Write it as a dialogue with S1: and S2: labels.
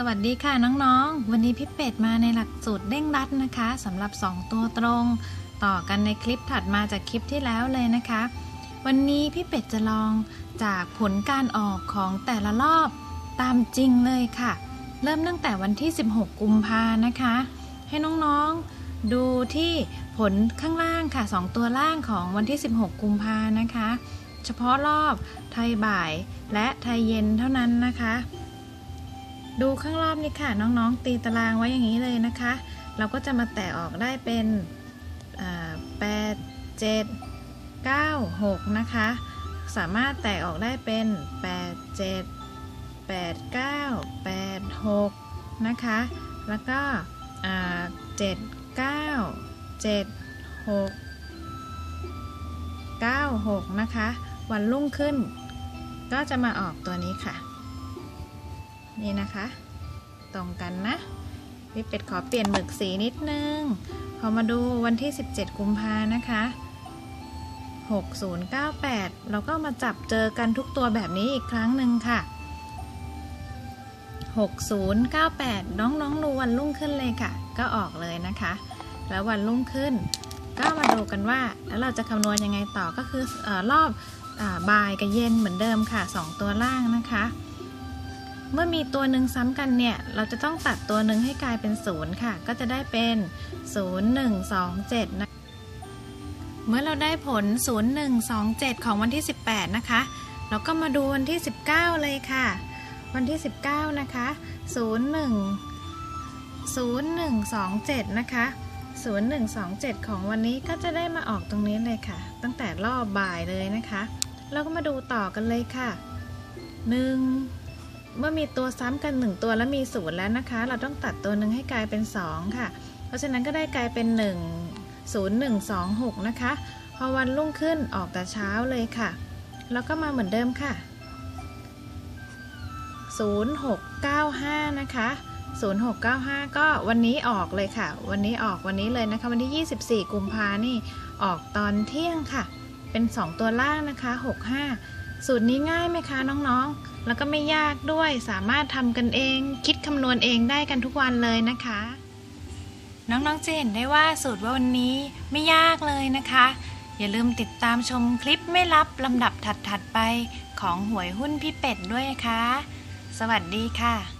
S1: สวัสดีค่ะน้องๆ วันนี้พี่เป็ดมาในหลักสูตรเด้งรัดนะคะสำหรับ 2 ตัวตรง ต่อกันในคลิปถัดมาจากคลิปที่แล้วเลยนะคะ วันนี้พี่เป็ดจะลองจากผลการออกของแต่ละรอบตามจริงเลยค่ะ เริ่มตั้งแต่วันที่ 16 กุมภานะคะ ให้น้องๆดูที่ผลข้างล่างค่ะ 2 ตัวล่างของวันที่ 16 กุมภานะคะ เฉพาะรอบไทยบ่ายและไทยเย็นเท่านั้นนะคะ ดูข้างรอบนี้ค่ะ น้องๆ ตีตารางไว้อย่างนี้เลยนะคะ เราก็จะมาแตะออกได้เป็นแปดเจ็ดเก้าหกนะคะ สามารถแตะออกได้เป็นแปดเจ็ดแปดเก้าแปดหกนะคะ แล้วก็เจ็ดเก้าเจ็ดหกเก้าหกนะคะ วันรุ่งขึ้นก็จะมาออกตัวนี้ค่ะ นี่นะคะ ตรงกันนะพี่เป็ดขอเปลี่ยนหมึกสีนิดนึงพอมาดูวันที่ 17 กุมภานะคะ 6098 เราก็มาจับเจอกันทุกตัวแบบนี้อีกครั้งหนึ่งค่ะ 6098 น้องน้องดูวันรุ่งขึ้นเลยค่ะ ก็ออกเลยนะคะ แล้ววันรุ่งขึ้น ก็มาดูกันว่า แล้วเราจะคำนวณยังไงต่อก็คืออรอบอบ่ายกับเย็นเหมือนเดิมค่ะ 2 ตัวล่างนะคะ เมื่อมีตัวหนึ่งซ้ำกันเนี่ย เราจะต้องตัดตัวหนึ่งให้กลายเป็นศูนย์ค่ะ ก็จะได้เป็น 0 1 2 7 นะ เมื่อเราได้ผล 0 1 2 7 ของวันที่ 18 นะคะ เราก็มาดูวันที่ 19 เลยค่ะ วันที่ 19 นะคะ 0 1 0 1 2 7 นะคะ 0 1 2 7 ของวันนี้ก็จะได้มาออกตรงนี้เลยค่ะ ตั้งแต่รอบบ่ายเลยนะคะ เราก็มาดูต่อกันเลยค่ะ 1 เมื่อมีตัวซ้ำกัน 1 ตัวแล้วมีศูนย์แล้วนะคะ เราต้องตัดตัวหนึ่งให้กลายเป็น 2 ค่ะ เพราะฉะนั้นก็ได้กลายเป็น 1 0 1 2 6 นะคะ พอวันรุ่งขึ้นออกแต่เช้าเลยค่ะ แล้วก็มาเหมือนเดิมค่ะ 0695 นะคะ 0695 ก็วันนี้ออกเลยค่ะ วันนี้ออกวันนี้เลยนะคะ วันที่ 24 กุมภานี่ออกตอนเที่ยงค่ะ เป็น 2 ตัวล่างนะคะ 65 สูตรนี้ง่ายไหมคะน้องๆ แล้วก็ไม่ยากด้วยสามารถทำกันเอง คิดคำนวณเองได้กันทุกวันเลยนะคะ น้องๆจะเห็นได้ว่าสูตรว่าวันนี้ไม่ยากเลยนะคะ อย่าลืมติดตามชมคลิปไม่ลับลำดับถัดๆไปของหวยหุ้นพี่เป็ดด้วยนะคะ สวัสดีค่ะ